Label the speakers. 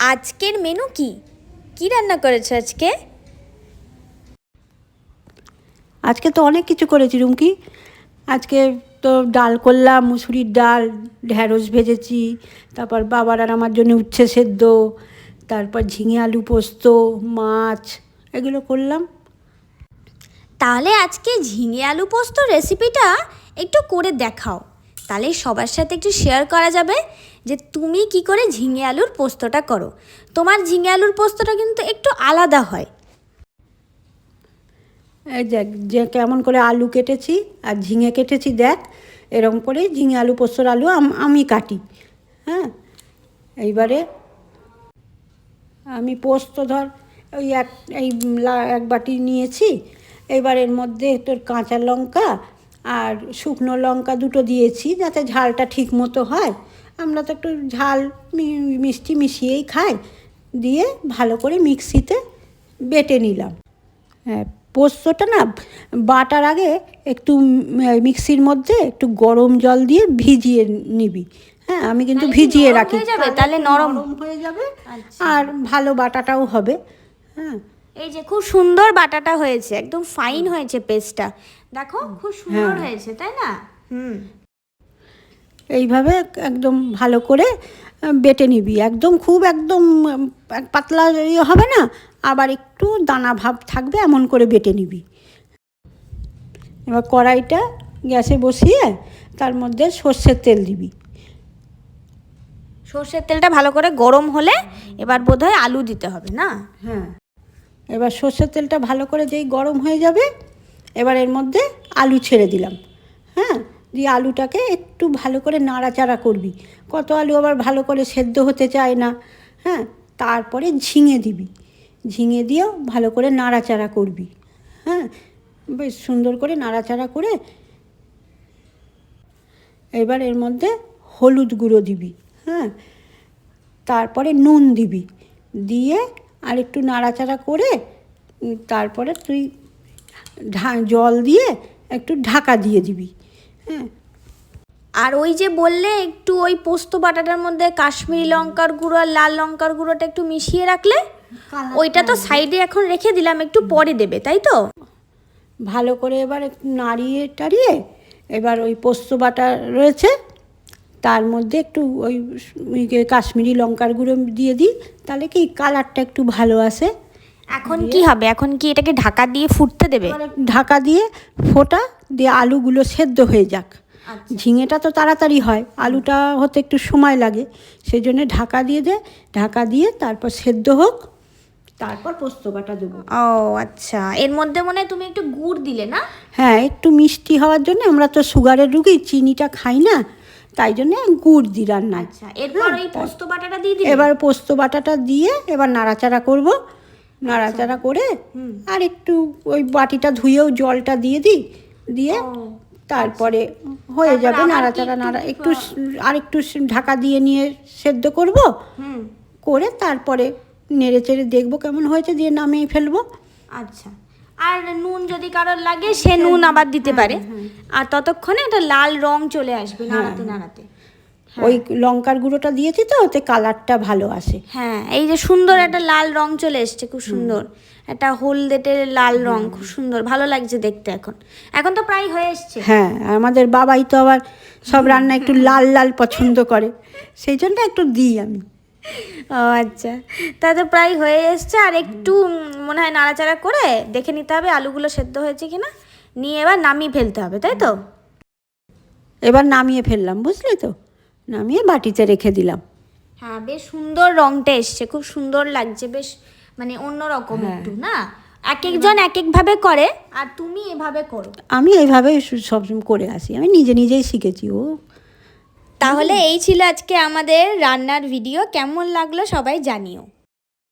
Speaker 1: আজকের মেনু কি? কি রান্না করেছ আজকে?
Speaker 2: আজকে তো অনেক কিছু করেছি রুমকি। আজকে তো ডাল করলাম মুসুরির ডাল ঢ্যাঁড়স ভেজেছি তারপর বাবার আর আমার জন্য উচ্ছে সেদ্ধ তারপর ঝিঙে আলু পোস্ত মাছ এগুলো করলাম।
Speaker 1: তাহলে আজকে ঝিঙে আলু পোস্ত রেসিপিটা একটু করে দেখাও। তাহলে সবার সাথে একটু শেয়ার করা যাবে যে তুমি কি করে ঝিঙে আলুর পোস্তটা করো। তোমার ঝিঙে আলুর পোস্তটা কিন্তু একটু আলাদা হয়।
Speaker 2: দেখ, যে কেমন করে আলু কেটেছি আর ঝিঙে কেটেছি, দেখ এরকম করে ঝিঙে আলু, পোস্তর আলু আম- আমি কাটি। হ্যাঁ? এইবারে আমি পোস্ত ধর, ওই এক এই এক বাটি নিয়েছি। এবার এর মধ্যে তোর কাঁচা লঙ্কা আর শুকনো লঙ্কা দুটো দিয়েছি যাতে ঝালটা ঠিক মতো হয়। আমরা তো একটু ঝাল মিষ্টি মিশিয়েই খাই। দিয়ে ভালো করে মিক্সিতে বেটে নিলাম। হ্যাঁ পোস্তটা না বাটার আগে একটু মিক্সির মধ্যে একটু গরম জল দিয়ে ভিজিয়ে নিবি। হ্যাঁ আমি কিন্তু ভিজিয়ে রাখি।
Speaker 1: তাহলে নরম-
Speaker 2: হয়ে যাবে। আর ভালো বাটাটাও হবে। হ্যাঁ
Speaker 1: এই যে খুব সুন্দর বাটাটা হয়েছে একদম ফাইন হয়েছে পেস্টটা দেখো খুব সুন্দর
Speaker 2: হ্যাঁ।
Speaker 1: হয়েছে তাই না? হুম।
Speaker 2: এইভাবে একদম ভালো করে বেটে নিবি। একদম খুব একদম পাতলা ইয়ে হবে না আবার একটু দানা ভাব থাকবে এমন করে বেটে নিবি। এবার কড়াইটা গ্যাসে বসিয়ে তার মধ্যে সর্ষের তেল দিবি।
Speaker 1: সর্ষের তেলটা ভালো করে গরম হলে এবার বোধহয় আলু দিতে হবে না?
Speaker 2: হ্যাঁ। এবার সর্ষের তেলটা ভালো করে যেই গরম হয়ে যাবে, এবার এর মধ্যে আলু ছেড়ে দিলাম। হ্যাঁ? দিয়ে আলুটাকে একটু ভালো করে নাড়াচাড়া করবি। কত আলু আবার ভালো করে সেদ্ধ হতে চায় না। হ্যাঁ? তারপরে ঝিঙে দিবি। ঝিঙে দিয়েও ভালো করে নাড়াচাড়া করবি। হ্যাঁ? বেশ সুন্দর করে নাড়াচাড়া করে এবার এর মধ্যে হলুদ গুঁড়ো দিবি। হ্যাঁ? তারপরে নুন দিবি। দিয়ে আর একটু নাড়াচাড়া করে তারপরে তুই ঢা- জল দিয়ে একটু ঢাকা দিয়ে দিবি হ্যাঁ।
Speaker 1: আর ওই যে বললে একটু ওই পোস্ত বাটাটার মধ্যে কাশ্মীরি লঙ্কার গুঁড়ো আর লাল লঙ্কার গুঁড়োটা একটু মিশিয়ে রাখলে ওইটা তো সাইডে এখন রেখে দিলাম একটু পরে দেবে তাই তো?
Speaker 2: ভালো করে এবার একটু নাড়িয়ে টাড়িয়ে এবার ওই পোস্ত বাটা রয়েছে তার মধ্যে একটু ওই কাশ্মীরি লঙ্কার গুঁড়ো দিয়ে দিই তাহলে কি কালারটা একটু ভালো আসে।
Speaker 1: এখন কি হবে? এখন কি এটাকে ঢাকা দিয়ে ফুটতে দেবে?
Speaker 2: ঢাকা দিয়ে ফোটা দিয়ে আলুগুলো সেদ্ধ হয়ে যাক। ঝিঙেটা তো তাড়াতাড়ি হয় আলুটা হতে একটু সময় লাগে। সেই জন্য ঢাকা দিয়ে দে ঢাকা দিয়ে তারপর সেদ্ধ হোক তারপর পোস্ত বাটা দেবো।
Speaker 1: ও আচ্ছা। এর মধ্যে মনে হয় তুমি একটু গুড় দিলে না?
Speaker 2: হ্যাঁ একটু মিষ্টি হওয়ার জন্য আমরা তো সুগারের রুগী চিনিটা খাই না তাই জন্য গুড় দিই রান্নায়।
Speaker 1: আচ্ছা এরপর পোস্ত বাটাটা দিয়ে দিলে
Speaker 2: এবার পোস্ত বাটাটা দিয়ে এবার নাড়াচাড়া করব। নাড়াচাড়া করে আর একটু ওই বাটিটা ধুয়েও জলটা দিয়ে দিই। দিয়ে তারপরে হয়ে
Speaker 1: তারপরে
Speaker 2: যাবে নাড়াচাড়া নাড়া একটু আর একটু ঢাকা দিয়ে নিয়ে সেদ্ধ করব। করে তারপরে নেড়ে চেড়ে দেখব কেমন হয়েছে দিয়ে নামিয়ে ফেলব।
Speaker 1: আচ্ছা। আর নুন যদি কারোর লাগে সে নুন আবার দিতে পারে। আর ততক্ষণে একটা লাল রং চলে আসবে নাড়াতে নাড়াতে।
Speaker 2: ওই লঙ্কার গুঁড়োটা দিয়েছি তো ওতে কালারটা ভালো আসে।
Speaker 1: হ্যাঁ এই যে সুন্দর একটা লাল রং চলে এসছে খুব সুন্দর। একটা হলদেটে লাল রং খুব সুন্দর ভালো লাগছে দেখতে এখন। এখন তো প্রায় হয়ে এসছে।
Speaker 2: হ্যাঁ আমাদের বাবাই তো আবার সব রান্না একটু লাল লাল পছন্দ করে। সেই জন্য একটু দিই আমি।
Speaker 1: ও আচ্ছা। তা তো প্রায় হয়ে এসছে আর একটু মনে হয় নাড়াচাড়া করে দেখে নিতে হবে আলুগুলো সেদ্ধ হয়েছে কিনা। নিয়ে এবার নামিয়ে ফেলতে হবে তাই তো?
Speaker 2: এবার নামিয়ে ফেললাম বুঝলি তো? নামিয়ে বাটিতে রেখে দিলাম।
Speaker 1: হ্যাঁ বেশ সুন্দর রংটা এসছে খুব সুন্দর লাগছে বেশ মানে অন্যরকম একটু না? এক একজন এক এক ভাবে করে আর তুমি এভাবে করো।
Speaker 2: আমি এইভাবে সব করে আসি আমি নিজে নিজেই শিখেছি ও।
Speaker 1: তাহলে এই ছিল আজকে আমাদের রান্নার ভিডিও কেমন লাগল সবাই জানিও।